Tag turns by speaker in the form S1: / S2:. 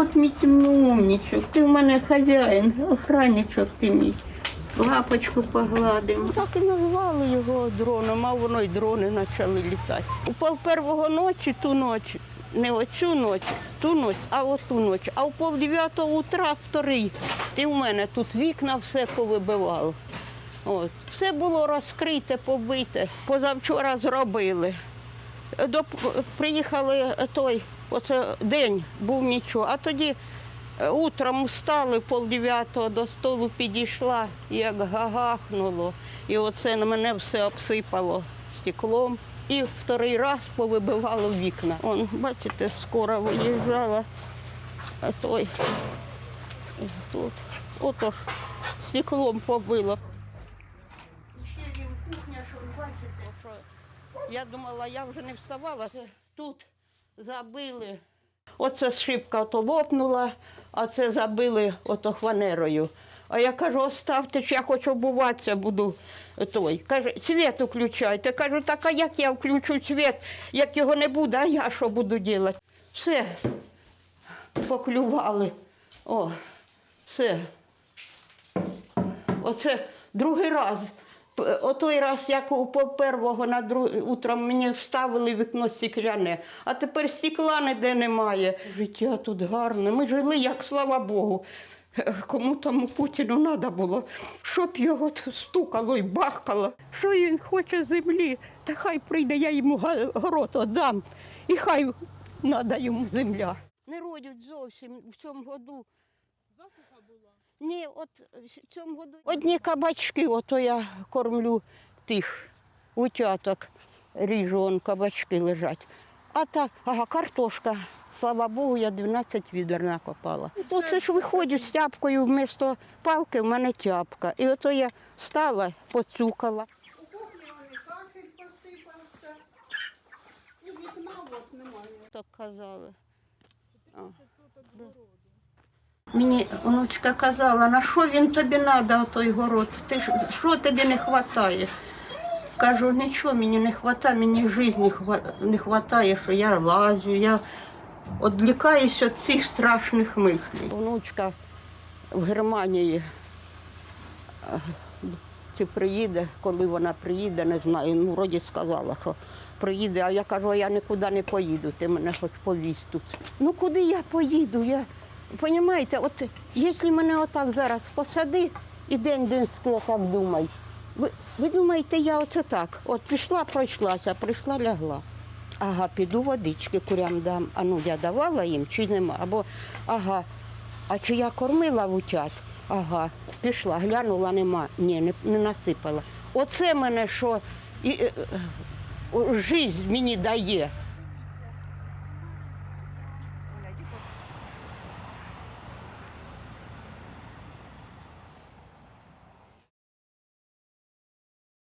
S1: от мій мій ти в мене хазяїн, охранничок ти мій. Лапочку погладимо. Так і назвали його дроном, а воно й дрони почали літати. У пол первого ночі ту ніч, не оцю ніч, ту ніч, а оту ніч. А у пол дев'ятого утра вторий. Ти в мене тут вікна все повибивало. От. Все було розкрите, побите. Позавчора зробили. До, приїхали той, оце день був нічого, а тоді е, утром встали, пол дев'ятого до столу підійшла, як гагахнуло. І оце на мене все обсипало стеклом. І вторий раз повибивало вікна. Он, бачите, скоро виїжджала. А той тут. Ото ж стеклом побило. Я думала, я вже не вставала. Тут забили. Оце шибка ото лопнула, а це забили ото хванерою. А я кажу, оставте ж, я хочу обуватися, буду той. Каже, світ включайте. Кажу, так а як я включу світ, як його не буде, а я що буду робити? Все, поклювали. О, все. Оце другий раз. О той раз, як у пол первого на друг... утром мені вставили вікно стекляне, а тепер стекла ніде немає. Життя тут гарне. Ми жили, як слава Богу. Кому тому Путіну треба було, щоб його стукало і бахкало. Що він хоче землі, та хай прийде, я йому город отдам, і хай треба йому земля. Не родять зовсім в цьому году.
S2: Засуха була.
S1: Ні, от в цьому году одні кабачки, ото я кормлю тих утяток, ріжу, он кабачки лежать. А так, ага, картошка. Слава Богу, я 12 відер накопала. То це ж виходять з тяпкою вмісто палки, в мене тяпка. І ото я стала, поцюкала.
S2: У кухні вони кахель посипався. І вікна от немає.
S1: Так казали. А.
S2: 500 городу.
S1: Мені онучка казала, на що він тобі треба, той город? Ти що тобі не вистачає? Кажу, нічого мені не вистачає, мені житті не вистачає, що я лазю, я відлікаюсь від цих страшних мислей. Онучка в Германії чи приїде, коли вона приїде, не знаю. Ну, вроді сказала, що приїде, а я кажу, я нікуди не поїду, ти мене хоч повіз тут. Ну куди я поїду? Я, Понімаєте, от якщо мене отак зараз посади і я так думай. Ви, ви думаєте, я оце так? От пішла, пройшлася, прийшла, лягла. Ага, піду водички курям дам. А ну я давала їм чи нема? Або ага, а чи я кормила вутят? Ага, пішла, глянула, нема. Ні, не, не насипала. Оце мене що і, е, е, жизнь мені дає.